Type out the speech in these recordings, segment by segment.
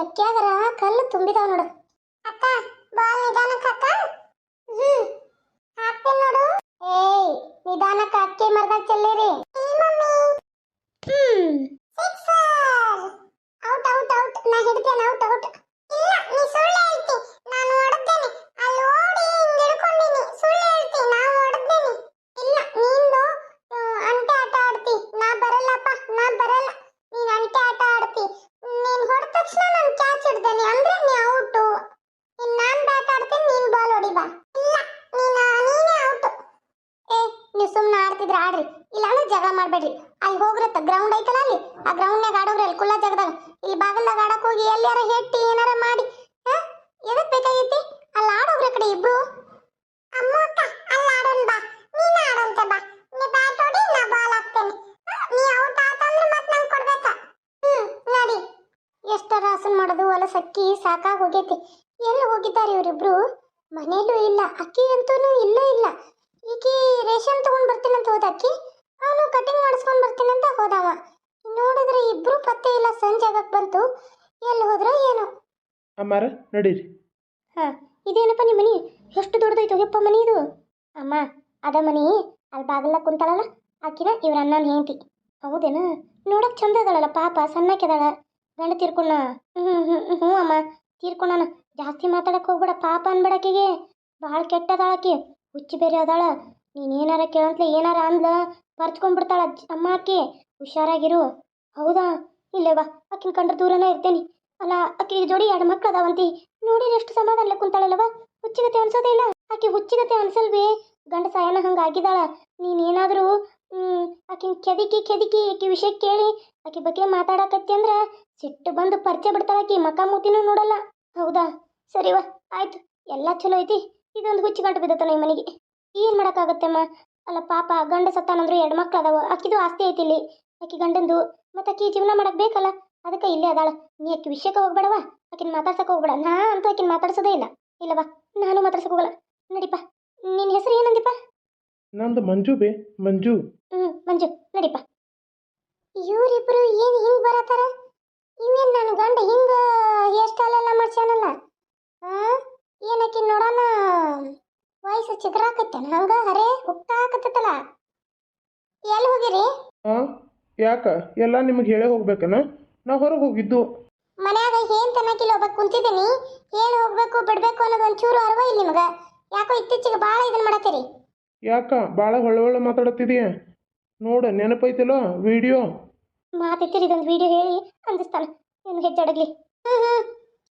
ಅಕ್ಕಿಯಾಗರ ಕಲ್ಲು ತುಂಬಿದಾವ ನೋಡು. ಅಕ್ಕ, ಬಾಲ್ ನಿಧಾನಕ್ಕ ಅಕ್ಕ. ಹ್ಮ್. ಹಾಕ್ತೇನೆ ನೋಡು. ಏಯ್, ನಿಧಾನಕ್ಕ ಅಕ್ಕಿ ಮರದಾಗ ಚೆಲ್ಲಿರಿ. ಹ್ಮ್. ಔಟ್ ಔಟ್ ಔಟ್ ನಾ ಹಿಡ್ತೇನೆ ಔಟ್ ಔಟ್ ಇಲ್ಲ, ನೀ ಸುಳ್ಳು ಹೇಳ್ತಿ. ನಾನು ಹೊಡೆದ್ದೇನೆ ಅಲ್ಲಿ ಓಡಿ ಹಿಂಗ್ ಹಿಡ್ಕೊಂಡಿನಿ ಸುಳ್ಳು ಹೇಳ್ತಿ ನಾ ಹೊಡೆದ್ದೇನೆ ಇಲ್ಲ ನೀನು ಅಂಟೆ ಆಟ ಆಡ್ತಿ ನಾ ಬರಲ್ಲಪ್ಪ ನಾ ಬರಲ್ಲ ನೀನ್ ಅಂಟೆ ಆಟ ಆಡ್ತಿ ನೀನ್ ಹೊಡೆದ ತಕ್ಷಣ ನಾನು ಕ್ಯಾಚ್ ಹಿಡ್ದೇನೆ ಅಂದ್ರೆ ನೀ ಔಟು ಇನ್ ನಾನ್ ಬ್ಯಾಟ್ ಆಡ್ತೇನೆ ನೀನ್ ಬಾಲ್ ಹೊಡಿ ಬಾ ಇಲ್ಲ ನೀನ ನೀನೇ ಔಟ್ ಏ ನೀವು ಸುಮ್ಮನೆ ಆಡ್ತಿದ್ರೆ ಆಡ್ರಿ ಇಲ್ಲ ಅಂದ್ರೆ ಜಗಳ ಮಾಡ್ಬೇಡ್ರಿ ಅಲ್ಲಿ ಹೋಗ್ರತ್ತ ಗ್ರೌಂಡ್ ಐತಲ್ಲ ಅಲ್ಲಿ ಆ ಗ್ರೌಂಡ್ನಾಗ ಆಡೋಗ್ರಿ ಅಲ್ಲಿ ಕುಲ್ಲ ಜಾಗದಾಗ ಇಲ್ಲಿ ಬಾಗಲ್ದಾಗ ಆಡಕ್ ಹೋಗಿ ಎಲ್ಲಾರ ಹೆಟ್ಟಿ ಏನಾರ ಮಾಡಿ ಹಾ ಎದಕ್ ಬೇಕಾಗೈತಿ ಅಲ್ಲಿ ಆಡೋಗ್ರಿ ಆ ಕಡೆ ಇಬ್ರು ಅಮ್ಮ ಅಕ್ಕ ಅಲ್ಲಿ ಆಡೋಣ ಬಾ ನೀನ ಆಡಂತ ಬಾ ನೀ ಬ್ಯಾಟ್ ಹೊಡಿ ನಾ ಬಾಲ್ ಹಾಕ್ತೇನೆ ನೀ ಔಟ್ ಆತಂದ್ರೆ ಮತ್ತೆ ನಂಗೆ ಕೊಡ್ಬೇಕಾ ಹ್ಮ್ ನಡಿ ಎಷ್ಟ ರಾಸನ್ ಮಾಡೋದು ಹೊಲ ಸಕ್ಕಿ ಸಾಕಾಗಿ ಹೋಗೈತಿ. ಎಲ್ಲಿ ಹೋಗಿದ್ದಾರೆ ಇವರಿಬ್ರು? ಮನೇಲೂ ಇಲ್ಲ ಅಕ್ಕಿ ಅಂತೂ ಇಲ್ಲ ಇಲ್ಲ. ಈಕಿ ರೇಷನ್ ತಗೊಂಡ್ ಬರ್ತೀನಂತ ಹೋದ ಅಕ್ಕಿ? ಅವನು ಕಟಿಂಗ್ ಮಾಡಿಸ್ಕೊಂಡ್ ಬರ್ತೀನಂತ ಹೋದವ. ನೋಡಿದ್ರೆ ಇಬ್ರು ಪತ್ತೆ ಇಲ್ಲ ಸಂಜೆ ಆಗಕ್ ಬಂತು. ಎಲ್ಲಿ ಹೋದ್ರೋ ಏನೋ. ಅಮ್ಮಾರ ನಡೀರಿ. ಹಾ ಇದೇನಪ್ಪ ನಿಮ್ಮ ಮನಿ? ಎಷ್ಟು ದೊಡ್ಡದೈತೆ ಯಪ್ಪ ಮನಿ ಇದು? ಅಮ್ಮ ಅದ ಮನಿ? ಅಲ್ಲಿ ಬಾಗಲ್ಲ ಕುಂತಾಳಲ್ಲ? ಆಕಿನ ಇವ್ರ ಅಣ್ಣನ ಹೆಂಡತಿ. ಹೌದೇನ? ನೋಡಕ್ ಚಂದ ಅದಳಲ್ಲ ಪಾಪ ಸಣ್ಣಕ್ಕಿದಾಳ. ಗಂಡ ತಿರ್ಕೊಂಡ ಹ್ಞೂ ಹ್ಞೂ ಹ್ಞೂ ಅಮ್ಮ. ತೀರ್ಕೊಂಡಾನ ಜಾಸ್ತಿ ಮಾತಾಡಕ್ಕೆ ಹೋಗ್ಬೇಡ. ಪಾಪ ಅನ್ಬೇಡಕಿಗೆ ಭಾಳ ಕೆಟ್ಟದಾಳ ಆಕಿ. ಹುಚ್ಚಿ ಬೇರೆ ಅದಾಳ. ನೀನ್ ಏನಾರ ಕೇಳಂತ್ಲೆ ಏನಾರ ಅಂದ್ಲ ಪರ್ಚ್ಕೊಂಡ್ಬಿಡ್ತಾಳ ಅಮ್ಮ ಆಕಿ. ಹುಷಾರಾಗಿರು. ಹೌದಾ? ಇಲ್ಲೇ ಬಾ. ಆಕಿನ ಕಂಡ್ರೆ ದೂರನೇ ಇರ್ತೇನೆ. ಅಲ್ಲ ಆಕಿ ಜೋಡಿ ಎರಡು ಮಕ್ಳು ಅದಾವಂತಿ. ನೋಡಿ ಎಷ್ಟು ಸಮಾಧಾನ ಕುಂತಾಳಲ್ಲವ. ಹುಚ್ಚಿಗತೆ ಅನ್ಸೋದೇ ಇಲ್ಲ. ಆಕಿ ಹುಚ್ಚಿಗತೆ ಅನ್ಸಲ್ವೇ. ಗಂಡ ಸಾಯನ ಹಂಗ ಆಗಿದಾಳ ನೀನೇನಾದ್ರೂ ಆಕಿನ ಕೆದಕಿ ಕೆದಕಿ ಆಕಿ ವಿಷಯ ಕೇಳಿ ಆಕಿ ಬಗ್ಗೆ ಮಾತಾಡಕತ್ತಿ ಅಂದ್ರ ಸಿಟ್ಟು ಬಂದು ಪರಿಚಯ ಬಿಡ್ತಾಳ ಆಕಿ ಮಕ ಮೂತಿನೂ ನೋಡಲ್ಲ. ಹೌದಾ? ಸರಿವಾ ಆಯ್ತು. ಎಲ್ಲ ಚಲೋ ಐತಿ. ಇದೊಂದು ಹುಚ್ಚು ಗಂಟು ಬಿದ್ದತ್ತ ಈ ಮನೆಗೆ. ಏನ್ ಮಾಡಕ್ಕಾಗತ್ತೆಮ್ಮ? ಅಲ್ಲ ಪಾಪ ಗಂಡ ಸತ್ತಾನಂದ್ರು ಎರಡು ಮಕ್ಳು ಅದಾವ. ಆಕಿದು ಆಸ್ತಿ ಐತಿ ಇಲ್ಲಿ. ಆಕಿ ಗಂಡಂದು. ಮತ್ತೆ ಆಕಿ ಜೀವನ ಮಾಡಕ್ ಬೇಕಲ್ಲ? ಅದಕ್ಕೆ ಇಲ್ಲೇ ಅದಾಳ. ನೀ ಆಕಿ ವಿಷಯಕ್ಕೆ ಹೋಗ್ಬೇಡವ? ಆಕಿನ ಮಾತಾಡ್ಸಕ್ ಹೋಗ್ಬೇಡ. ನಾ ಅಂತೂ ಆಕಿನ ಮಾತಾಡ್ಸೋದೇ ಇಲ್ಲ. ಇಲ್ಲವಾ? ನಾನು ಮಾತಾಡ್ಸಕ್ ಹೋಗಲ್ಲ. ನಡಿಪ. ನಿನ್ನ ಹೆಸರು ಏನಂದಿಪ್ಪ ನಂದು ಮಂಜು ಬೇ ಮಂಜು. ಹ್ಮ್ ಮಂಜು ನಡಿಪ ಇವರಿಬ್ರು ಏನ್ ಹಿಂಗ್ ಬರತಾರ ಇವೇನ್ ನನ್ನ ಗಂಡ ಹಿಂಗ ಹೇರ್ ಸ್ಟೈಲ್ ಎಲ್ಲ ಮಾಡ್ಸ್ಯಾನಲ್ಲ? ಆ ಏನಕಿ ನೋಡೋಣ? ವಯಸ್ಸು ಚಿಗುರಾಕತ್ತೇನ ಹಂಗ ಹರೇ ಹುಟ್ಟಾಕತ್ತಲ್ಲ ಎಲ್ಲಿ ಹೋಗಿರಿ? ಹಾಂ ಯಾಕ? ಎಲ್ಲ ನಿಮಗೆ ಹೇಳೇ ಹೋಗ್ಬೇಕನ? ನಾ ಹೊರಗೆ ಹೋಗಿದ್ದು. ಮನ್ಯಾಗ ಏನ್ ತನಕಿಲ್ಲ ಒಬ್ಬ ಕುಂತಿದ್ದೀನಿ ಹೇಳಿ ಹೋಗ್ಬೇಕು ಬಿಡ್ಬೇಕು ಅನ್ನೋದು ಒಂಚೂರು ಅರ್ವ ಇಲ್ಲ ನಿಮ್ಗ. ಯಾಕೋ ಇತ್ತೀಚೆಗೆ ಭಾಳ ಇದನ್ನ ಮಾಡತ್ತೀರಿ ಯಾಕ ಭಾಳ ಹೊಳ್ಳ ಹೊಳ್ಳ ಮಾತಾಡತ್ತಿದೀಯ? ನೋಡ ನೆನಪೈತಿಲ್ಲ ವಿಡಿಯೋ? ಮಾತಿತ್ತಿರಿ ಇದೊಂದು ವಿಡಿಯೋ ಹೇಳಿ ಅಂದಿಸ್ತಾನ. ಏನು ಹೆಜ್ಜಡಗ್ಲಿ ಹಾಂ ಹಾಂ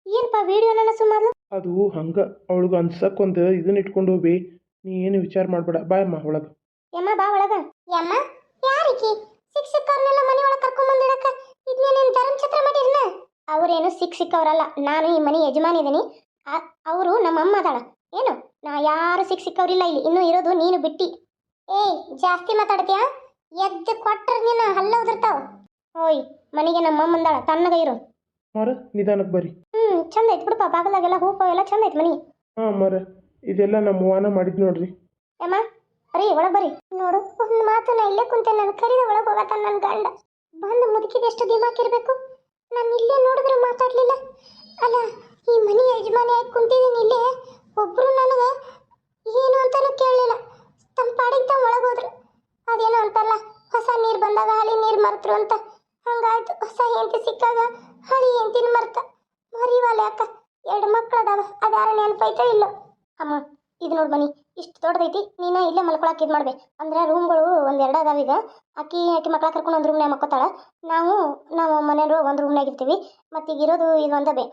ಏನಪ್ಪ ವಿಡಿಯೋನ ಸುಮಾರು? ಅದು ಹಂಗ ಅವಳಿಗೆ ಅನ್ಸಕ್ ಒಂದು ಇದನ್ನ ಇಟ್ಕೊಂಡು ಹೋಗಿ ನೀ ಏನು ವಿಚಾರ ಮಾಡಬೇಡ ಬಾಯಮ್ಮ ಒಳಗ. ಯಮ್ಮ ಬಾ ಒಳಗ. ಯಮ್ಮ ಯಾರಿಕಿ? ಶಿಕ್ಷಕರನ್ನೆಲ್ಲ ಮನೆ ಒಳಗೆ ಕರ್ಕೊಂಡ್ ಬಂದಿಡಕ ಇದನ್ನೇನೇನು ಧರ್ಮ ಛತ್ರ ಮಾಡಿರ್ನ ಅವ್ರೇನು ಸಿಕ್ ಸಿಕ್ಕವ್ರಲ್ಲ ನಾನು ಈ ಮನೆ ಯಜಮಾನಿ ಇದೀನಿ ಅವರು ನಮ್ಮ ಅಮ್ಮ ಅದಾಳ. ಏನು? ನಾ ಯಾರು ಸಿಕ್ ಸಿಕ್ಕವ್ರಿಲ್ಲ ಇಲ್ಲಿ. ಇನ್ನೂ ಇರೋದು ನೀನು ಬಿಟ್ಟಿ. ಏಯ್ ಜಾಸ್ತಿ ಮಾತಾಡ್ತೀಯಾ? ಎದ್ದು ಕೊಟ್ಟರೆ ನೀನು ಹಲ್ಲ ಉದುರ್ತಾವ. ಓಯ್ ಮನೆಗೆ ನಮ್ಮ ಅಮ್ಮ ಅಂದಾಳ ತಣ್ಣಗ ಇರು. ಮಾರ ನಿಧಾನಕ್ಕೆ ಬರಿ ಹ್ಮ್ ಚಂದ ಐತ್ ಬಿಡಪ್ಪ. ಬಾಗಲಾಗೆಲ್ಲ ಹೂಪವೆಲ್ಲ ಎಲ್ಲ ಚಂದ ಐತ್ ಮನಿ. ಹಾಂ ಮಾರ ಇದೆಲ್ಲ ನಮ್ಮ ವಾನ ಮಾಡಿದ್ ನೋಡ್ರಿ. ಅಮ್ಮ ಅರಿ ಒಳಗೆ ಬರಿ ನೋಡು ಒಂದು ಮಾತು ನಾ ಇಲ್ಲೇ ಕುಂತೆ. ನಾನು ಕರೀದ ಒಳಗೆ ಹೋಗತ್ತ ನನ್ನ ಗಂಡ. ಬಂದು ಮುದುಕಿದ ಎಷ್ಟು ದಿಮಾಕ್ ಇರಬೇಕು? ನಾನು ಇಲ್ಲೇ ನೋಡಿದ್ರೆ ಮಾತಾಡ್ಲಿಲ್ಲ. ಅಲ್ಲ ಈ ಮನೆ ಯಜಮಾನಿ ಆಗಿ ಕುಂತಿದ್ದೀನಿ ಇಲ್ಲೇ. ಒಬ್ರು ನನಗೆ ಏನು ಅಂತಲೂ ಕೇಳಲಿಲ್ಲ. ತಮ್ಮ ಪಾಡಿಗೆ ತಾವು ಒಳಗೆ ಹೋದ್ರು ಅದೇನೋ ಅಂತಲ್ಲ ಹೊಸ ನೀರು ಬಂದಾಗ ಹಳಿ ನೀರು ಮರೆತರು ಅಂತ. ಹಂಗಾಯ್ತು, ಹೊಸ ಹೆಂಡತಿ ಸಿಕ್ಕಾಗ ಹಳಿ ಹೆಂಡತಿನ ಮರ್ತ. ಮರಿವಾಲೆ ಅಕ್ಕ, ಎರಡು ಮಕ್ಳು ಅದಾವ ಅದಾರ ನೆನಪೈತೋ ಇಲ್ಲೋ. ಅಮ್ಮ, ಇದು ನೋಡಿ ಬನ್ನಿ, ಇಷ್ಟು ದೊಡ್ಡದೈತಿ, ನೀನು ಇಲ್ಲೇ ಮಲ್ಕೊಳಕ್ಕೆ ಇದು ಮಾಡ್ಬೇಕು ಅಂದ್ರೆ ರೂಮ್ಗಳು ಒಂದು ಎರಡು ಅದಾವ ಈಗ. ಅಕ್ಕಿ ಅಕ್ಕಿ ಮಕ್ಕಳ ಕರ್ಕೊಂಡು ಒಂದು ರೂಮ್ನಾಗ ಮಕ್ಕೋತಾಳೆ. ನಾವು ನಾವು ಮನೆಯವರು ಒಂದು ರೂಮ್ನಾಗ ಇರ್ತೀವಿ. ಮತ್ತು ಈಗ ಇರೋದು ಇದು ಒಂದೇ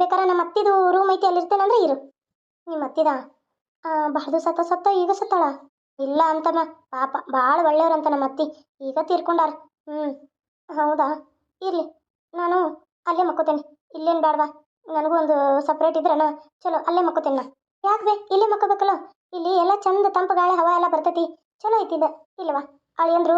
ಬೇಕಾರೆ ನಮ್ಮ ಅತ್ತಿದು ರೂಮ್ ಐತಿ ಅಲ್ಲಿ ಇರ್ತೇನೆ ಅಂದ್ರೆ ಇರು. ನಿಮ್ಮ ಅತ್ತಿದ ಬಹಳ ಸತ್ತ ಸತ್ತ ಈಗ ಸತ್ತಾಳ? ಇಲ್ಲ ಅಂತಮ್ಮ ಪಾಪ ಭಾಳ ಒಳ್ಳೆಯವ್ರಂತ ನಮ್ಮ ಅತ್ತಿ ಈಗ ತೀರ್ಕೊಂಡಾರ? ಹ್ಞೂ ಹೌದಾ? ಇರಲಿ, ನಾನು ಅಲ್ಲೇ ಮಕ್ಕೋತೇನೆ. ಇಲ್ಲೇನು ಬೇಡವಾ ನನಗೂ ಒಂದು ಸಪ್ರೇಟ್ ಇದ್ರನ? ಚಲೋ, ಅಲ್ಲೇ ಮಕ್ಕೋತೇನೆ ನಾ. ಯಾಕೆ ಬೇ ಇಲ್ಲೇ ಮಕ್ಕೋಬೇಕಲ್ಲ? ಇಲ್ಲಿ ಎಲ್ಲ ಚಂದ ತಂಪು ಗಾಳಿ ಹವಾ ಎಲ್ಲ ಬರ್ತೈತಿ. ಚಲೋ ಐತಿದ ಇಲ್ವಾ ಅಳಿಯಂದ್ರು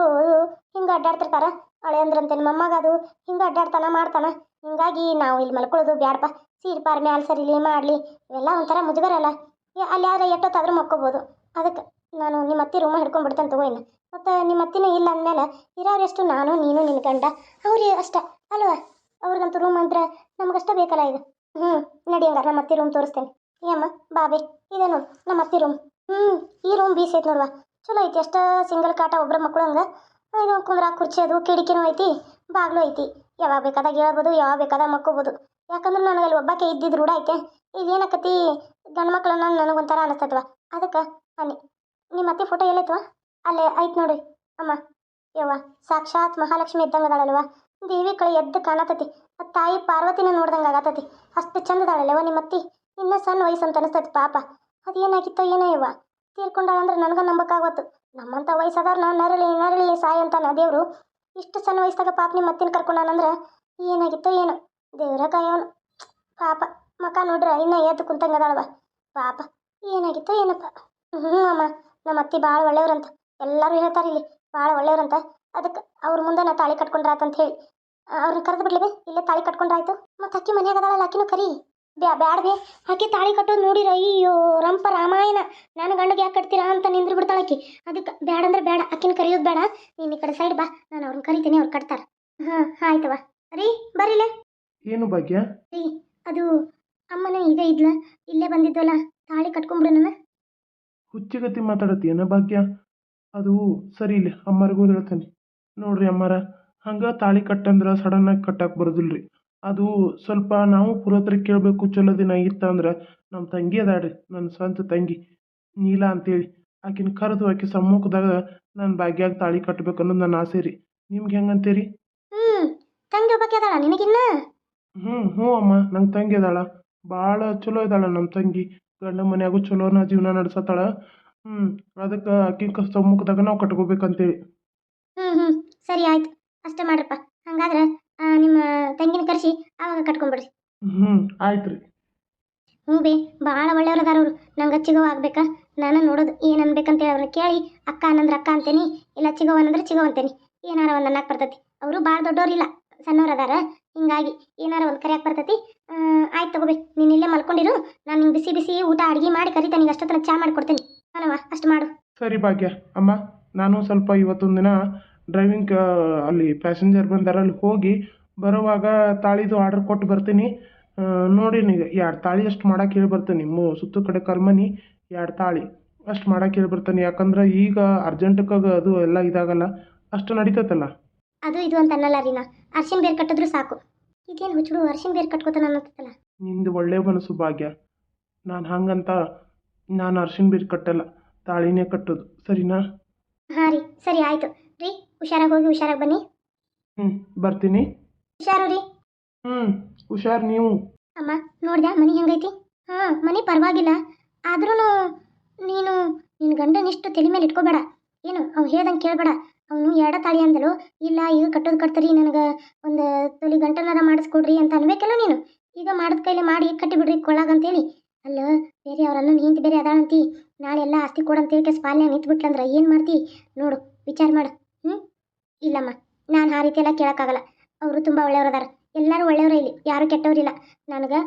ಹಿಂಗೆ ಅಡ್ಡಾಡ್ತಿರ್ತಾರ. ಅಳಿಯಂದ್ರಂತೆ ನಮ್ಮ ಮೊಮ್ಮಗ ಅದು ಹಿಂಗೆ ಅಡ್ಡಾಡ್ತಾನ ಮಾಡ್ತಾನ. ಹಿಂಗಾಗಿ ನಾವು ಇಲ್ಲಿ ಮಲ್ಕೊಳ್ಳೋದು ಬ್ಯಾಡಪ್ಪ. ಸೀರೆ ಪಾರ್ ಸರಿ ಸರಿಲಿ ಮಾಡಲಿ. ಇವೆಲ್ಲ ಒಂಥರ ಮುಜುಗರಲ್ಲ. ಅಲ್ಲಿ ಆದರೆ ಎಷ್ಟೊತ್ತಾದರೂ ಮಕ್ಕೋಬೋದು ಅದಕ್ಕೆ ನಾನು ನಿಮ್ಮ ಅತ್ತೆ ರೂಮ ಹಿಡ್ಕೊಂಡ್ಬಿಡ್ತೇನೆ ತಗೋ ಮತ್ತು ನಿಮ್ಮ ಅತ್ತಿನೂ ಇಲ್ಲ ಅಂದಮೇಲೆ ಇರೋರೆಷ್ಟು ನಾನು, ನೀನು, ನಿನ್ನ ಗಂಡ. ಅವ್ರಿ ಅಷ್ಟ. ಅಲ್ವಾ? ಅವ್ರಿಗಂತೂ ರೂಮ್ ಅಂದ್ರೆ ನಮಗಷ್ಟ ಬೇಕಲ್ಲ ಇದು. ಹ್ಞೂ ನಡಿ ಹಂಗಾರೆ ನಮ್ಮ ಅತ್ತೆ ರೂಮ್ ತೋರಿಸ್ತೇನೆ. ಏಮ್ಮ ಬಾಬೆ ಇದೆ ನೋಡು ನಮ್ಮ ಅತ್ತೆ ರೂಮ್ ಹ್ಞೂ ಈ ರೂಮ್ ಬೀಸ್ ಐತೆ ನೋಡುವ. ಚಲೋ ಐತಿ. ಎಷ್ಟು ಸಿಂಗಲ್ ಕಾಟ ಒಬ್ಬರ ಮಕ್ಕಳು ಹಂಗೆ. ಇದು ಕುಂದ್ರ ಕುರ್ಚಿ ಅದು, ಕಿಟಕಿನೂ ಐತಿ, ಬಾಗಿಲು ಐತಿ. ಯಾವಾಗ ಬೇಕಾದಾಗ ಹೇಳ್ಬೋದು, ಯಾವಾಗ ಬೇಕಾದಾಗ ಮಕ್ಕೋಬೋದು. ಯಾಕಂದ್ರೆ ನನಗೆ ಅಲ್ಲಿ ಒಬ್ಬಾಕೆ ಇದ್ದಿದ್ದು ರೂಢ ಐತೆ. ಈಗ ಏನಕತಿ ಗಂಡು ಮಕ್ಕಳನ್ನ ನನಗೊಂಥರ ಅನಿಸ್ತತ್ವ. ಅದಕ್ಕೆ, ಅನ್ನಿ ನಿಮ್ಮ ಅತ್ತೆ ಫೋಟೋ ಎಲ್ಲೈತವ? ಅಲ್ಲೇ, ಐತೆ ನೋಡ್ರಿ. ಅಮ್ಮ, ಯವ್ವ, ಸಾಕ್ಷಾತ್ ಮಹಾಲಕ್ಷ್ಮಿ ಇದ್ದಂಗೆ ಅದಾಳಲ್ವ? ದೇವಿ ಕಳೆ ಎದ್ದು ಕಾಣತತಿ. ಆ ತಾಯಿ ಪಾರ್ವತಿನ ನೋಡ್ದಂಗೆ ಆಗತತಿ. ಅಷ್ಟು ಚಂದ ನಿಮ್ಮ ಅತ್ತಿ? ಇನ್ನೂ ಸಣ್ಣ ವಯಸ್ಸು ಅಂತ ಅನಿಸ್ತೈತಿ ಪಾಪ. ಅದೇನಾಗಿತ್ತೋ ಏನೋ ಯವ್ವ? ತೀರ್ಕೊಂಡಾಳ ಅಂದ್ರೆ ನನಗೆ ನಂಬಕ್ಕಾಗತ್ತು ನಮ್ಮಂಥ ವಯಸ್ಸಾದವ್ರನ್ನ ನರಳಿ ನರಳಿ ಸಾಯಿ ಅಂತ ನಾ ದೇವರು ಇಷ್ಟು ಸಣ್ಣ ವಯಸ್ಸಾಗ ಪಾಪ ನಿಮ್ಮ ಅತ್ತಿನ ಕರ್ಕೊಂಡಾನಂದ್ರೆ ಏನಾಗಿತ್ತೋ ಏನು. ದೇವ್ರ ಕಾಯೋನು ಪಾಪ, ಮಕ ನೋಡ್ರ ಇನ್ನೂ ಎದ್ದು ಕುಂತಂಗೆ ಅದಾಳವ ಪಾಪ, ಏನಾಗಿತ್ತೋ ಏನಪ್ಪ. ಹ್ಞೂ ಅಮ್ಮ. ನಮ್ಮ ಅತ್ತಿ ಭಾಳ ಒಳ್ಳೆಯವ್ರಂತ ಎಲ್ಲರೂ ಹೇಳ್ತಾರೆ ಇಲ್ಲಿ ಭಾಳ ಒಳ್ಳೆಯವ್ರಂತ ಅದಕ್ಕೆ ಅವ್ರ ಮುಂದೆ ನಾ ತಾಳಿ ಕಟ್ಕೊಂಡ್ರಾತಂತ ಹೇಳಿ. ಅವ್ರನ್ನ ಕರೆದು ಬಿಡ್ಲಿವೆ ಇಲ್ಲೇ ತಾಳಿ ಕಟ್ಕೊಂಡ್ರಾಯ್ತು. ಮತ್ತೆ ಅಕ್ಕಿ ಮನ್ಯಾಗ ಅಕ್ಕಿನೂ ಕರಿ. ಬ್ಯಾ ಬ್ಯಾಡ ಬೇ ಆಕಿ ತಾಳಿ ಕಟ್ಟೋದು ನೋಡಿರ ಅಯ್ಯೋ ರಂಪ ರಾಮಾಯಣ. ನಾನು ಗಂಡಗೆ ಯಾಕೆ ಕಟ್ತೀರಾ ಅಂತ ನಿಂದ್ರು ಬಿಡ್ತಾಳೆ ಆಕೆ. ಅದಕ್ಕೆ ಬ್ಯಾಡ ಅಂದ್ರೆ ಬೇಡ ಆಕಿನ ಕರೆಯೋದು ಬೇಡ ನೀನು ಈ ಕಡೆ ಸೈಡ್ ಬಾ ನಾನು ಅವ್ರನ್ನ ಕರಿತೀನಿ ಅವ್ರು ಕಟ್ತಾರೆ. ಹಾಂ ಆಯ್ತವ ರೀ ಬರೀಲೆ ಏನು ಭಾಗ್ಯ? ರೀ ಅದು ಅಮ್ಮನ ಈಗ ಇದ್ಲ ಇಲ್ಲೇ ಬಂದಿದ್ವಲ್ಲ ತಾಳಿ ಕಟ್ಕೊಂಬಿಡು ನನ್ನ ಹುಚ್ಚಿಗತಿ ಮಾತಾಡತ್ತೇನ ಭಾಗ್ಯ? ಅದು ಸರಿ ಇಲ್ಲ ಅಮ್ಮರಿಗೂ ಹೇಳ್ತೇನೆ. ನೋಡ್ರಿ ಅಮ್ಮರ ಹಂಗೆ ತಾಳಿ ಕಟ್ಟಂದ್ರೆ ಸಡನ್ನಾಗಿ ಕಟ್ಟಕ್ಕೆ ಬರೋದಿಲ್ಲ ರೀ ಅದು ಸ್ವಲ್ಪ ನಾವು ಪುರೋತ್ರ ಕೇಳಬೇಕು ಚಲೋ ದಿನ ಇತ್ತಂದ್ರೆ ನಮ್ಮ ತಂಗಿ ಅದಾಳ್ರಿ ನನ್ನ ಸ್ವಂತ ತಂಗಿ ನೀಲಾ ಅಂತೇಳಿ. ಆಕಿನ ಕರೆದು ಆಕೆ ಸಮ್ಮುಖದಾಗ ನನ್ನ ಭಾಗ್ಯಾಗ ತಾಳಿ ಕಟ್ಟಬೇಕು ಅನ್ನೋದು ನನ್ನ ಆಸೆ ರೀ. ನಿಮ್ಗೆ ಹೆಂಗಂತೀರಿ ಹ್ಞೂ ತಂಗಿ ಒಬ್ಬಕ್ಕೆ ಅದಾಳ ನಿನಗಿನ್ನ? ಹ್ಞೂ ಹ್ಞೂ ಅಮ್ಮ ನನ್ನ ತಂಗಿ ಅದಾಳ. ಭಾಳ ಚಲೋ ಇದ್ದಾಳ ನಮ್ಮ ತಂಗಿ. ಗಂಡ ಮನ್ಯಾಗೂ ಚಲೋನ ಜೀವನ ನಡ್ಸತ್ತಾಳ ಹ್ಞೂ ಅದಕ್ಕೆ ಆಕಿನ ಕ ಸಮ್ಮುಖದಾಗ ನಾವು ಕಟ್ಕೋಬೇಕಂತೇಳಿ. ಹ್ಞೂ ಹ್ಞೂ ಸರಿ ಆಯ್ತು. ಅಷ್ಟೇ ಮಾಡ್ರಪ್ಪ. ಹಂಗಾದ್ರೆ ನಿಮ್ಮ ತಂಗಿನ ಕರೆಸಿ ಆವಾಗ ಕಟ್ಕೊಂಡ್ಬಿಡ್ರಿ ಹ್ಞೂ ಆಯ್ತು ರೀ ಹ್ಞೂ ಬೇ ಭಾಳ ಒಳ್ಳೆಯವ್ರು ಅದಾರ ಅವರು. ನಂಗೆ ಚಿಗವ ಆಗ್ಬೇಕಾ? ನಾನು ನೋಡೋದು ಏನು ಅನ್ಬೇಕಂತೇಳಿ ಅವ್ರನ್ನ ಕೇಳಿ ಅಕ್ಕ ಅನ್ನಂದ್ರೆ ಅಕ್ಕ ಅಂತೇನಿ ಇಲ್ಲ ಚಿಗವ ಅನ್ನಂದ್ರೆ ಚಿಗವ ಅಂತೇನಿ. ಏನಾರ ಒಂದು ಅನ್ನಕ್ಕೆ ಬರ್ತೈತಿ. ಅವರು ಭಾಳ ದೊಡ್ಡವ್ರಿಲ್ಲ ಸಣ್ಣವ್ರು ಅದಾರ ಹಿಂಗಾಗಿ ಏನಾರ ಒಂದು ಕರಿಯಕ್ಕೆ ಬರ್ತೈತಿ. ಆಯ್ತು ತಗೋಬೇ ನೀನು ಇಲ್ಲೇ ಮಲ್ಕೊಂಡಿರು. ನಾನು ನಿಂಗೆ ಬಿಸಿ ಬಿಸಿ ಊಟ ಅಡುಗೆ ಮಾಡಿ ಕರಿತೇನೆ ನಿಂಗೆ ಅಷ್ಟೊತ್ತನ ಚಾ ಮಾಡಿಕೊಡ್ತೀನಿ. ಹಾನವ್ವ ಅಷ್ಟು ಮಾಡು. ಸರಿ ಭಾಗ್ಯ ಅಮ್ಮ ನಾನು ಸ್ವಲ್ಪ ಇವತ್ತೊಂದು ದಿನ ಡ್ರೈವಿಂಗ್ ಅಲ್ಲಿ ಪ್ಯಾಸೆಂಜರ್ ಬಂದಾರ ಅಲ್ಲಿ ಹೋಗಿ ಬರುವಾಗ ತಾಳಿದು ಆರ್ಡರ್ ಕೊಟ್ಟು ಬರ್ತೀನಿ. ನೋಡಿ ನೀವು ಎರಡು ತಾಳಿ ಅಷ್ಟು ಮಾಡಕ್ಕೆ ಹೇಳಿ ಬರ್ತೀನಿ ಮು ಸುತ್ತು ಕಡೆ ಕರ್ಮನಿ ಎರಡು ತಾಳಿ ಅಷ್ಟು ಮಾಡಕ್ಕೆ ಹೇಳಿ ಬರ್ತೀನಿ ಯಾಕಂದ್ರೆ ಈಗ ಅರ್ಜೆಂಟಕ್ಕಾಗ ಅದು ಎಲ್ಲ ಇದಾಗಲ್ಲ ಅಷ್ಟು ನಡೀತೈತಲ್ಲ. ಅದು ಇದು ಅಂತ ಅನ್ನಲ್ಲ ರೀನ. ಅರ್ಶಿನ ಬೇರೆ ಕಟ್ಟಿದ್ರು ಸಾಕು. ಇದೇನು ಹುಚ್ಚುಡು ಅರ್ಶಿನ ಬೇರೆ ಕಟ್ಕೋತಾನ ಅನ್ನತ್ತಲ್ಲ ನಿಂದು ಒಳ್ಳೆಯ ಮನಸ್ಸು ಭಾಗ್ಯ. ನಾನು ಹಂಗಂತ ನಾನು ಅರ್ಶಿನ ಬೀರ್ ಕಟ್ಟಲ್ಲ. ತಾಳಿನೇ ಕಟ್ಟೋದು. ಸರಿನಾ? ಹಾಂ ರೀ ಸರಿ ಆಯಿತು. ರೀ ಹುಷಾರಾಗಿ ಹೋಗಿ ಹುಷಾರಾಗಿ ಬನ್ನಿ. ಹ್ಞೂ ಬರ್ತೀನಿ. ಹುಷಾರು ರೀ. ಹ್ಞೂ ಹುಷಾರು ನೀವು. ಅಮ್ಮ ನೋಡ್ದೆ ಮನೆ ಹೆಂಗೈತಿ? ಹಾಂ ಮನೆ ಪರವಾಗಿಲ್ಲ. ಆದ್ರೂ ನೀನು ನಿನ್ನ ಗಂಡನಿಷ್ಟು ತಲೆ ಮೇಲೆ ಇಟ್ಕೋಬೇಡ. ಏನು ಅವ್ನು ಹೇಳ್ದಂಗೆ ಕೇಳಬೇಡ. ಅವನು ಎರಡ ತಾಳಿ ಅಂದಲು ಇಲ್ಲ ಈಗ ಕಟ್ಟೋದು ಕಟ್ತರಿ ನನಗೆ ಒಂದು ತೊಲಿ ಗಂಟನಾರ ಮಾಡಿಸ್ಕೊಡ್ರಿ ಅಂತ ಅನ್ಬೇಕಲ್ಲ ನೀನು. ಈಗ ಮಾಡಿದ ಕೈಲಿ ಮಾಡಿ ಕಟ್ಟಿಬಿಡ್ರಿ ಕೊಳ್ಳಾಗ ಅಂತೇಳಿ. ಅಲ್ಲ ಬೇರೆ ಅವರನ್ನ ಹಿಂತ ಹಿಂದೆ ಬೇರೆ ಅದಾಳಂತಿ. ನಾಳೆ ಎಲ್ಲ ಆಸ್ತಿ ಕೊಡಂತೇಳಿ ಕೆಸ್ ಪಾಲನೆ ನಿಂತ್ಬಿಟ್ಲಂದ್ರೆ ಏನು ಮಾಡ್ತಿ? ನೋಡು ವಿಚಾರ ಮಾಡು. ಇಲ್ಲಮ್ಮ, ನಾನು ಆ ರೀತಿ ಎಲ್ಲ ಕೇಳೋಕ್ಕಾಗಲ್ಲ. ಅವರು ತುಂಬ ಒಳ್ಳೆಯವ್ರು ಅದಾರ ಎಲ್ಲರೂ ಒಳ್ಳೆಯವರೇ ಇಲ್ಲಿ. ಯಾರೂ ಕೆಟ್ಟವರಿಲ್ಲ. ನನಗೆ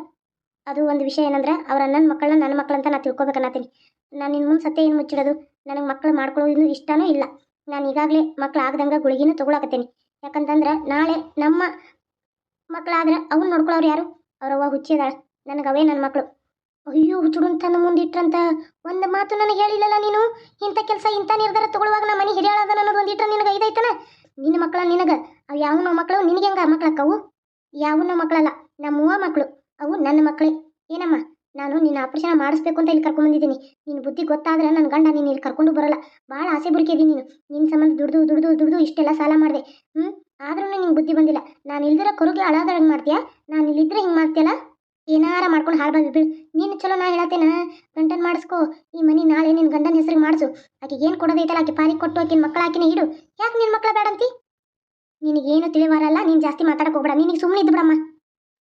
ಅದು ಒಂದು ವಿಷಯ ಏನಂದ್ರೆ, ಅವ್ರ ಅಣ್ಣನ ಮಕ್ಕಳನ್ನ ನನ್ನ ಮಕ್ಕಳಂತ ನಾನು ತಿಳ್ಕೊಬೇಕನ್ನತ್ತೀನಿ ನಾನು ಇನ್ನು ಮುಂದೆ ಸತ್ಯ ಏನು ಮುಚ್ಚಿಡೋದು? ನನಗೆ ಮಕ್ಕಳು ಮಾಡ್ಕೊಳ್ಳೋದು ಇಷ್ಟನೂ ಇಲ್ಲ. ನಾನು ಈಗಾಗಲೇ ಮಕ್ಳು ಆಗ್ದಂಗೆ ಗುಳಿಗಿನೂ ತೊಗೊಳಕತ್ತೀನಿ. ಯಾಕಂತಂದ್ರೆ, ನಾಳೆ ನಮ್ಮ ಮಕ್ಕಳಾದ್ರೆ ಅವ್ನು ನೋಡ್ಕೊಳ್ಳೋರು ಯಾರು? ಅವ್ರವ್ವ ಹುಚ್ಚಿದಾಳೆ. ನನಗೆ ಅವೇ ನನ್ನ ಮಕ್ಕಳು ಅಯ್ಯೋ ಹುಚ್ಚುಡು ಮುಂದೆ ಮುಂದಿಟ್ರಂತ ಒಂದು ಮಾತು ನನಗೆ ಹೇಳಿಲ್ಲಲ್ಲ ನೀನು? ಇಂಥ ಕೆಲಸ ಇಂಥ ನಿರ್ಧಾರ ತಗೊಳ್ಳುವಾಗ ನಮ್ಮ ಮನೆ ಹಿರಿಯಾಳದ ಅನ್ನೋದು ಒಂದು ಇಟ್ರೆ ನಿನಗೆ ಇದೈತನ ನಿನ್ನ ಮಕ್ಕಳ ನಿನಗೆ. ಅವು ಯಾವನೋ ಮಕ್ಕಳು? ನಿನಗೆ ಹೆಂಗ ಮಕ್ಕಳಕ್ಕವು? ಯಾವನ್ನೋ ಮಕ್ಕಳಲ್ಲ. ನಮ್ಮವ್ವ ಮಕ್ಕಳು. ಅವು ನನ್ನ ಮಕ್ಕಳೇ. ಏನಮ್ಮ? ನಾನು ನಿನ್ನ ಆಪರೇಷನ್ ಮಾಡಿಸ್ಬೇಕು ಅಂತ ಇಲ್ಲಿ ಕರ್ಕೊಂಬಂದಿದ್ದೀನಿ ನಿನ್ನ ಬುದ್ಧಿ ಗೊತ್ತಾದ್ರೆ ನನ್ನ ಗಂಡ ನೀನು ಇಲ್ಲಿ ಕರ್ಕೊಂಡು ಬರಲ್ಲ. ಭಾಳ ಆಸೆ ಬುರ್ಕಿದ್ದೀನಿ ನೀನು. ನಿನ್ನ ಸಂಬಂಧ ದುಡ್ದು ದುಡ್ದು ದುಡ್ದು ಇಷ್ಟೆಲ್ಲ ಸಾಲ ಮಾಡಿದೆ. ಹ್ಞೂ ಆದ್ರೂ ನಿಂಗೆ ಬುದ್ಧಿ ಬಂದಿಲ್ಲ. ನಾನು ಇಲ್ದಿರೋ ಕರುಗೆ ಅಳಾದ ಹೆಂಗೆ ಮಾಡ್ತೀಯಾ? ನಾನು ಇಲ್ಲಿದ್ರೆ ಹಿಂಗೆ ಮಾಡ್ತೀಯಲ್ಲ? ಏನಾರ ಮಾಡ್ಕೊಂಡು ಹಾಳು ಬಂದಿದ್ದು ನೀನು ಚಲೋ ನಾ ಹೇಳತ್ತೇನ? ಗಂಟನ್ ಮಾಡಿಸ್ಕೋ. ಈ ಮನೆ ನಾಳೆ ನಿನ್ನ ಗಂಡನ ಹೆಸರಿಗೆ ಮಾಡಿಸು. ಆಕೆಗೆ ಏನು ಕೊಡೋದೈತಲ್ಲ ಆಕೆ ಪಾರಿ ಕೊಟ್ಟು ಆಕಿನ ಮಕ್ಕಳ ಆಕಿನ ಇಡು. ಯಾಕೆ ನಿನ್ನ ಮಕ್ಕಳ ಬೇಡಂತಿ ನಿನಗೇನು ತಿಳಿವಾರಲ್ಲ ನೀನು ಜಾಸ್ತಿ ಮಾತಾಡಕ್ಕೆ ಹೋಗ್ಬೇಡ. ನಿನಗೆ ಸುಮ್ಮನೆ ಇದ್ದು ಬಿಡಮ್ಮ.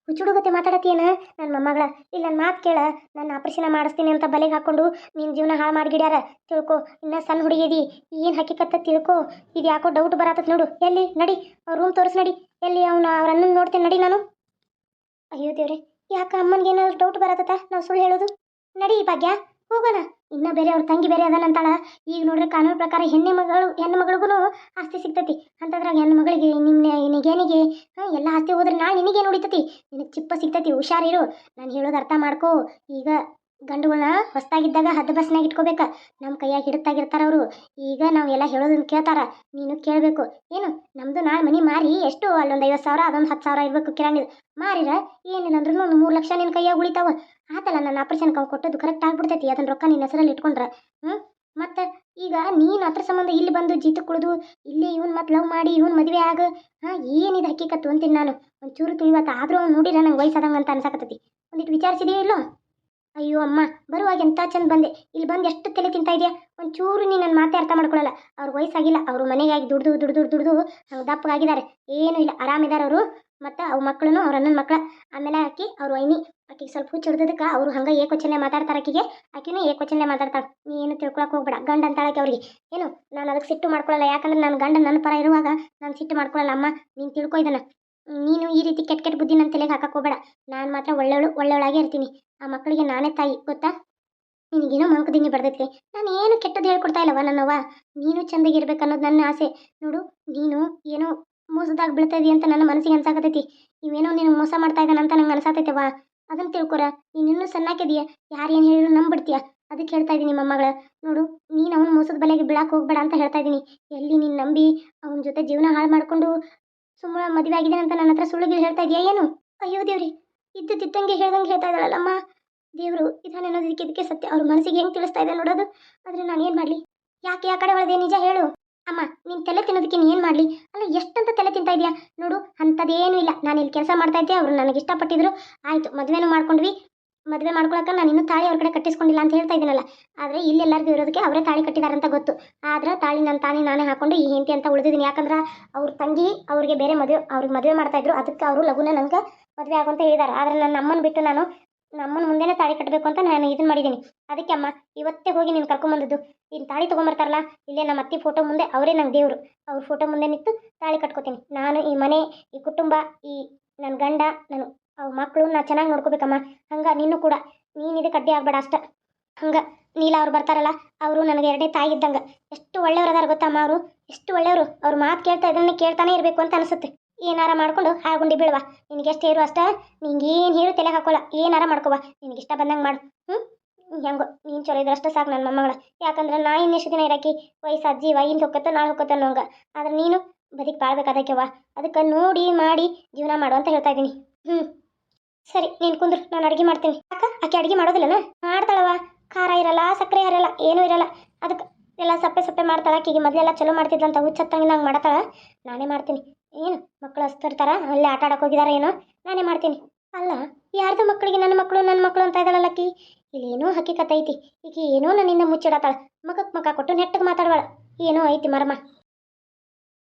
ಹುಚ್ಚುಡುಗತ್ತೆ ಮಾತಾಡತ್ತೇನ ನನ್ನ ಮೊಮ್ಮಗಳ? ಇಲ್ಲ ನನ್ನ ಮಾತು ಕೇಳ. ನನ್ನ ಆಪರೇಷನ್ ಮಾಡಿಸ್ತೀನಿ ಅಂತ ಬಲೆಗೆ ಹಾಕೊಂಡು ನಿನ್ನ ಜೀವನ ಹಾಳು ಮಾಡಿಗಿಡ್ಯಾರ. ತಿಳ್ಕೊ. ಇನ್ನ ಸಣ್ಣ ಹುಡುಗಿದಿ. ಏನು ಹಕ್ಕಿಕತ್ತ ತಿಳ್ಕೊ. ಇದು ಯಾಕೋ ಡೌಟ್ ಬರತ್ತತ್ ನೋಡು. ಎಲ್ಲಿ? ನಡಿ. ಅವ್ರ ರೂಮ್ ತೋರಿಸ್ ನಡಿ. ಎಲ್ಲಿ ಅವನು ಅವ್ರನ್ನ ನೋಡ್ತೇನೆ. ನಡಿ ನಾನು. ಅಯ್ಯೋ ದೇವ್ರೆ. ಯಾಕೆ ಅಮ್ಮನಿಗೆ ಏನಾದ್ರು ಡೌಟ್ ಬರತ್ತ ನಾವು ಸುಳ್ಳು ಹೇಳೋದು? ನಡಿ ಭಾಗ್ಯ, ಹೋಗೋಣ. ಇನ್ನ ಬೇರೆ ಅವ್ರ ತಂಗಿ ಬೇರೆ ಅದಾನಂತಾಳ ಈಗ ನೋಡ್ರಿ ಕಾನೂನು ಪ್ರಕಾರ ಹೆಣ್ಣು ಮಗಳು, ಹೆಣ್ಣು ಮಗಳಿಗೂ ಆಸ್ತಿ ಸಿಗ್ತೈತಿ. ಅಂತದ್ರಾಗ ಹೆಣ್ಣು ಮಗಳಿಗೆ ನಿಮ್ಮ ನಿನಗೇನಿಗೆ, ಹಾಂ, ಎಲ್ಲ ಆಸ್ತಿ ಹೋದ್ರೆ ನಾಳೆ ನಿನಗೇನು ನೋಡಿತತಿ ನಿನಗೆ ಚಿಪ್ಪ ಸಿಗ್ತೈತಿ ಹುಷಾರಿರು ನಾನು ಹೇಳೋದು ಅರ್ಥ ಮಾಡ್ಕೋ. ಈಗ ಗಂಡುಗಳನ್ನ ಹೊಸ್ದಾಗಿದ್ದಾಗ ಹದ್ದು ಬಸ್ನಾಗ ಇಟ್ಕೋಬೇಕ. ನಮ್ಮ ಕೈಯಾಗ ಹಿಡಿತಾಗಿರ್ತಾರ ಅವರು. ಈಗ ನಾವು ಎಲ್ಲ ಹೇಳೋದನ್ನ ಕೇಳ್ತಾರ. ನೀನು ಕೇಳಬೇಕು. ಏನು? ನಮ್ಮದು ನಾಳೆ ಮನೆ ಮಾರಿ ಎಷ್ಟು? ಅಲ್ಲೊಂದು ಐವತ್ತು ಸಾವಿರ, ಅದೊಂದು ಹತ್ತು ಸಾವಿರ ಇರಬೇಕು ಕಿರಾಣಿ. ಮಾರಿರ? ಏನಿಲ್ಲ ಅಂದ್ರೂ ಒಂದು ಮೂರು ಲಕ್ಷ ನಿನ್ನ ಕೈಯಾಗ ಉಳಿತಾವ. ಆತಲ್ಲ ನನ್ನ ಆಪರೇಷನ್ ಕಾವು ಕೊಟ್ಟದ್ದು ಕರೆಕ್ಟ್ ಆಗ್ಬಿಡ್ತೈತಿ. ಅದನ್ನ ರೊಕ್ಕ ನಿನ್ನ ಹೆಸರಲ್ಲಿ ಇಟ್ಕೊಂಡ್ರೆ. ಹ್ಞೂ ಮತ್ತು ಈಗ ನೀನು ಅದ್ರ ಸಂಬಂಧ ಇಲ್ಲಿ ಬಂದು ಜೀತ ಕುಳಿದು, ಇಲ್ಲಿ ಇವನ್ ಮತ್ತೆ ಲವ್ ಮಾಡಿ ಇವನ್ ಮದುವೆ ಆಗ, ಹಾಂ, ಏನಿದು ಹಕ್ಕಿಕತ್ತು ಅಂತೀನಿ ನಾನು. ಒಂಚೂರು ತಿಳಿವತ್ತ. ಆದರೂ ಅವ್ನು ನೋಡಿರ ನಂಗೆ ವಯಸ್ಸಾದಂಗೆ ಅಂತ ಅನ್ಸಕತ್ತೈತಿ. ಒಂದಿಟ್ಟು ವಿಚಾರಿಸಿದೆಯೋ ಇಲ್ಲೋ? ಅಯ್ಯೋ ಅಮ್ಮ, ಬರುವಾಗ ಎಂಥ ಚಂದ ಬಂದೆ. ಇಲ್ಲಿ ಬಂದು ಎಷ್ಟು ತಲೆ ತಿಂತಾ ಇದೆಯಾ? ಒಂಚೂರು ನೀನು ನನ್ನ ಮಾತೇ ಅರ್ಥ ಮಾಡ್ಕೊಳ್ಳಲ್ಲ ಅವ್ರ ವಯಸ್ಸಾಗಿಲ್ಲ, ಅವರು ಮನೆಗಾಗಿ ದುಡ್ದು ದುಡ್ದು ದುಡ್ದು ಹಂಗೆ ದಪ್ಪಗಾಗಿದ್ದಾರೆ. ಏನೂ ಇಲ್ಲ ಆರಾಮಿದ್ದಾರೆ ಅವರು. ಮತ್ತು ಅವ್ರ ಮಕ್ಕಳನ್ನು ಅವ್ರ ಅಣ್ಣನ ಮಕ್ಳು. ಆಮೇಲೆ ಆಕಿ, ಅವ್ರ ವೈನಿ. ಆಕಿಗೆ ಸ್ವಲ್ಪ ಹುಚ್ಚು ಹಿಡ್ದದಕ್ಕೆ ಅವರು ಹಂಗೆ ಏಕೋಚನೆ ಮಾತಾಡ್ತಾರೆ ಆಕಿಗೆ. ಆಕಿನೂ ಏಕೋಚನೆ ಮಾತಾಡ್ತಾಳೆ. ನೀ ಏನು ತಿಳ್ಕೊಳಕ್ಕೆ ಹೋಗ್ಬೇಡ, ಗಂಡ ಅಂತಾಳಕ್ಕೆ ಅವ್ರಿಗೆ. ಏನು, ನಾನು ಅದಕ್ಕೆ ಸಿಟ್ಟು ಮಾಡ್ಕೊಳ್ಳಲ್ಲ ಯಾಕಂದ್ರೆ ನನ್ನ ಗಂಡ ನನ್ನ ಪರ ಇರುವಾಗ ನಾನು ಸಿಟ್ಟು ಮಾಡ್ಕೊಳ್ಳಲ್ಲ ಅಮ್ಮ. ನೀನು ತಿಳ್ಕೊ ಇದನ್ನ. ನೀನು ಈ ರೀತಿ ಕೆಟ್ಟ ಕೆಟ್ಟ ಬುದ್ಧಿ ನನ್ನ ತಲೆಗೆ ಹಾಕಕ್ಕೆ ಹೋಗ್ಬೇಡ. ನಾನು ಮಾತ್ರ ಒಳ್ಳೆಯವಳು ಒಳ್ಳೆಯವಳಾಗೆ ಇರ್ತೀನಿ. ಆ ಮಕ್ಕಳಿಗೆ ನಾನೇ ತಾಯಿ, ಗೊತ್ತಾ? ನಿನಗೇನೋ ಮಂಕದಿನಿ ಬರ್ತೈತೆ ನಾನು ಏನು ಕೆಟ್ಟದ್ದು ಹೇಳ್ಕೊಡ್ತಾ ಇಲ್ಲವ ನನ್ನವ್ವ? ನೀನು ಚೆಂದಾಗಿರ್ಬೇಕು ಅನ್ನೋದು ನನ್ನ ಆಸೆ. ನೋಡು, ನೀನು ಏನೋ ಮೋಸದಾಗ ಬೀಳ್ತಾ ಅಂತ ನನ್ನ ಮನಸ್ಸಿಗೆ ಅನ್ಸಾಕತೈತಿ. ಇವೇನೋ ನೀನು ಮೋಸ ಮಾಡ್ತಾ ಇದ್ದಾನ ಅಂತ ನಂಗೆ ಅನ್ಸಾತೈತೆವ ಅದನ್ನ ತಿಳ್ಕೊರ. ನೀನು ಇನ್ನೂ ಸಣ್ಣಾಕಿದೀಯ ಯಾರು ಏನು ಹೇಳಿದ್ರು ನಂಬಿಡ್ತೀಯ ಅದಕ್ಕೆ ಹೇಳ್ತಾ ಇದ್ದೀನಿ ಮೊಮ್ಮಗಳ ನೋಡು, ನೀನು ಅವನ ಮೋಸದ ಬಲೆಗೆ ಬೀಳಕ್ಕೆ ಹೋಗ್ಬೇಡ ಅಂತ ಹೇಳ್ತಾ ಇದ್ದೀನಿ ಎಲ್ಲಿ ನೀನು ನಂಬಿ ಅವನ ಜೊತೆ ಜೀವನ ಹಾಳು ಮಾಡಿಕೊಂಡು ಸುಮ್ಮನೆ ಮದುವೆ ಆಗಿದೆ ಅಂತ ನನ್ನ ಹತ್ರ ಸುಳ್ಳುಗಳು ಹೇಳ್ತಾ ಇದೆಯಾ ಏನು? ಅಯ್ಯೋ ದೇವ್ರಿ ಇದ್ದಿದ್ದಂಗೆ ಹೇಳ್ದಂಗೆ ಹೇಳ್ತಾ ಇದ್ದಾಳಲ್ಲಮ್ಮ. ದೇವರು, ಇದಾನೆ ಅನ್ನೋದಕ್ಕೆ ಇದಕ್ಕೆ ಇದಕ್ಕೆ ಸತ್ಯ. ಅವ್ರ ಮನಸ್ಸಿಗೆ ಹೆಂಗೆ ತಿಳಿಸ್ತಾ ಇದೆ ನೋಡೋದು. ಆದರೆ ನಾನು ಏನು ಮಾಡಲಿ? ಯಾಕೆ ಆ ಕಡೆ ಒಳದೆ? ನಿಜ ಹೇಳು. ಅಮ್ಮ, ನೀನು ತಲೆ ತಿನ್ನೋದಕ್ಕೆ ನೀನು ಏನು ಮಾಡಲಿ? ಅಲ್ಲ, ಎಷ್ಟಂತ ತಲೆ ತಿಂತಾ ಇದೆಯಾ? ನೋಡು, ಅಂಥದ್ದೇನೂ ಇಲ್ಲ. ನಾನು ಇಲ್ಲಿ ಕೆಲಸ ಮಾಡ್ತಾ ಇದ್ದೆ, ಅವರು ನನಗೆ ಇಷ್ಟಪಟ್ಟಿದ್ರು. ಆಯಿತು, ಮದುವೆನೂ ಮಾಡ್ಕೊಂಡ್ವಿ. ಮದುವೆ ಮಾಡ್ಕೊಳಕ್ಕೆ ನಾನು ಇನ್ನೂ ತಾಳಿ ಅವ್ರ ಕಡೆ ಕಟ್ಟಿಸ್ಕೊಂಡಿಲ್ಲ ಅಂತ ಹೇಳ್ತಾ ಇದ್ದೀನಲ್ಲ. ಆದರೆ ಇಲ್ಲಿ ಎಲ್ಲರಿಗೂ ಇರೋದಕ್ಕೆ ಅವರೇ ತಾಳಿ ಕಟ್ಟಿದ್ದಾರೆ ಅಂತ ಗೊತ್ತು. ಆದ್ರೆ ತಾಳಿ ನನ್ನ ತಾಳಿ ನಾನೇ ಹಾಕೊಂಡು ಈ ಹೆಂಡತಿ ಅಂತ ಉಳಿದಿದ್ದೀನಿ. ಯಾಕಂದ್ರೆ ಅವ್ರ ತಂಗಿ ಅವ್ರಿಗೆ ಬೇರೆ ಮದುವೆ, ಅವ್ರಿಗೆ ಮದುವೆ ಮಾಡ್ತಾ ಇದ್ರು. ಅದಕ್ಕೆ ಅವರು ಲಘುನ ನನಗೆ ಮದುವೆ ಆಗುವಂತ ಹೇಳಿದ್ದಾರೆ ಆದರೆ ನನ್ನ ಅಮ್ಮನ ಬಿಟ್ಟು ನಾನು ನಮ್ಮನ ಮುಂದೆನೇ ತಾಳಿ ಕಟ್ಟಬೇಕು ಅಂತ ನಾನು ಇದನ್ನ ಮಾಡಿದ್ದೀನಿ ಅದಕ್ಕೆ ಅಮ್ಮ, ಇವತ್ತೇ ಹೋಗಿ ನೀನು ಕರ್ಕೊಂಬಂದದ್ದು. ಇನ್ನು ತಾಳಿ ತೊಗೊಂಬರ್ತಾರಲ್ಲ, ಇಲ್ಲೇ ನಮ್ಮ ಅತ್ತೆ ಫೋಟೋ ಮುಂದೆ ಅವರೇ ನಂಗೆ ದೇವರು. ಅವ್ರ ಫೋಟೋ ಮುಂದೆ ನಿಂತು ತಾಳಿ ಕಟ್ಕೋತೀನಿ. ನಾನು ಈ ಮನೆ, ಈ ಕುಟುಂಬ, ಈ ನನ್ನ ಗಂಡ ನನ್ನ ಅವ್ರ ಮಕ್ಕಳು ನಾ ಚೆನ್ನಾಗಿ ನೋಡ್ಕೋಬೇಕಮ್ಮ. ಹಂಗೆ ನೀನು ಕೂಡ. ನೀನು ಇದಕ್ಕೆ ಅಡ್ಡಿ ಆಗ್ಬೇಡ ಅಷ್ಟ. ಹಂಗೆ ನೀಲ ಅವ್ರು ಬರ್ತಾರಲ್ಲ, ಅವರು ನನಗೆ ಎರಡೇ ತಾಯಿ ಇದ್ದಂಗೆ. ಎಷ್ಟು ಒಳ್ಳೆಯವ್ರು ಅದಾರ ಗೊತ್ತಮ್ಮ ಅವರು? ಎಷ್ಟು ಒಳ್ಳೆಯವರು? ಅವ್ರ ಮಾತು ಕೇಳ್ತಾ ಇದನ್ನೇ ಕೇಳ್ತಾನೆ ಇರಬೇಕು ಅಂತ ಅನಿಸುತ್ತೆ. ಏನಾರ ಮಾಡ್ಕೊಂಡು ಹಾಗುಂಡಿ ಬೀಳುವ. ನಿನಗೆ ಎಷ್ಟು ಹೇರು ಅಷ್ಟ? ಏನು ಹೇಳು ತಲೆ ಹಾಕೋಲ್ಲ ಏನಾರ ಮಾಡ್ಕೋವ. ನಿನಗೆ ಇಷ್ಟ ಬಂದಂಗೆ ಮಾಡು. ಹ್ಞೂ ಹೆಂಗೋ, ನೀನು ಚಲೋ ಇದ್ರಷ್ಟು ಸಾಕು ನನ್ನ ಮೊಮ್ಮಗಳ. ಯಾಕಂದ್ರೆ ನಾ ಇನ್ನೆಷ್ಟು ದಿನ ಇರಾಕಿ ವಯಸ್ಸಾದ ಅಜ್ಜಿ ಇಂದು ಹೊಕ್ಕತ್ತೋ ನಾಳೆ ಹೊಕ್ಕತ್ತೋ ಅನ್ನೋಂಗ. ಆದ್ರೆ ನೀನು ಬದುಕಿ ಬಾಳ್ಬೇಕಾದಕ್ಕೆವ್ವ ಅದಕ್ಕೆ ನೋಡಿ, ಮಾಡಿ ಜೀವನ ಮಾಡು ಅಂತ ಹೇಳ್ತಾ ಇದ್ದೀನಿ. ಹ್ಞೂ ಸರಿ, ನೀನು ಕುಂದ್ರು, ನಾನು ಅಡಿಗೆ ಮಾಡ್ತೀನಿ. ಅಕ್ಕ ಆಕೆ ಅಡುಗೆ ಮಾಡೋದಿಲ್ಲನ? ಮಾಡ್ತಾಳವ ಖಾರ ಇರಲ್ಲ, ಸಕ್ಕರೆ ಇರಲ್ಲ, ಏನೂ ಇರಲ್ಲ. ಅದಕ್ಕೆ ಎಲ್ಲ ಸಪ್ಪೆ ಸಪ್ಪೆ ಮಾಡ್ತಾಳೆ. ಆಕೆಗೆ ಮೊದಲೆಲ್ಲ ಚಲೋ ಮಾಡ್ತಿದ್ಲಂತ, ಹುಚ್ಚತ್ತಂಗೆ ನಂಗೆ ಮಾಡ್ತಾಳ. ನಾನೇ ಮಾಡ್ತೀನಿ. ಏನು ಮಕ್ಕಳು ಹಸ್ತಿರ್ತಾರ ಅಲ್ಲೇ ಆಟ ಆಡಕ್ಕೆ ಹೋಗಿದಾರ ಏನೋ? ನಾನೇ ಮಾಡ್ತೀನಿ. ಅಲ್ಲ, ಯಾರ್ದು ಮಕ್ಕಳಿಗೆ ನನ್ನ ಮಕ್ಕಳು ನನ್ನ ಮಕ್ಕಳು ಅಂತ ಇದ್ದಾಳಲ್ಲ ಆಕಿ ಇಲ್ಲಿ ಏನೋ ಕತ್ತೈತಿ ಈಕೆ ಏನೋ ನನ್ನಿಂದ ಮುಚ್ಚಿಡತ್ತಾಳ ಮಗಕ್ಕೆ ಮಕ ಕೊಟ್ಟು ನೆಟ್ಟಗೆ ಮಾತಾಡವಾಳ. ಏನೋ ಐತಿ ಮರಮ.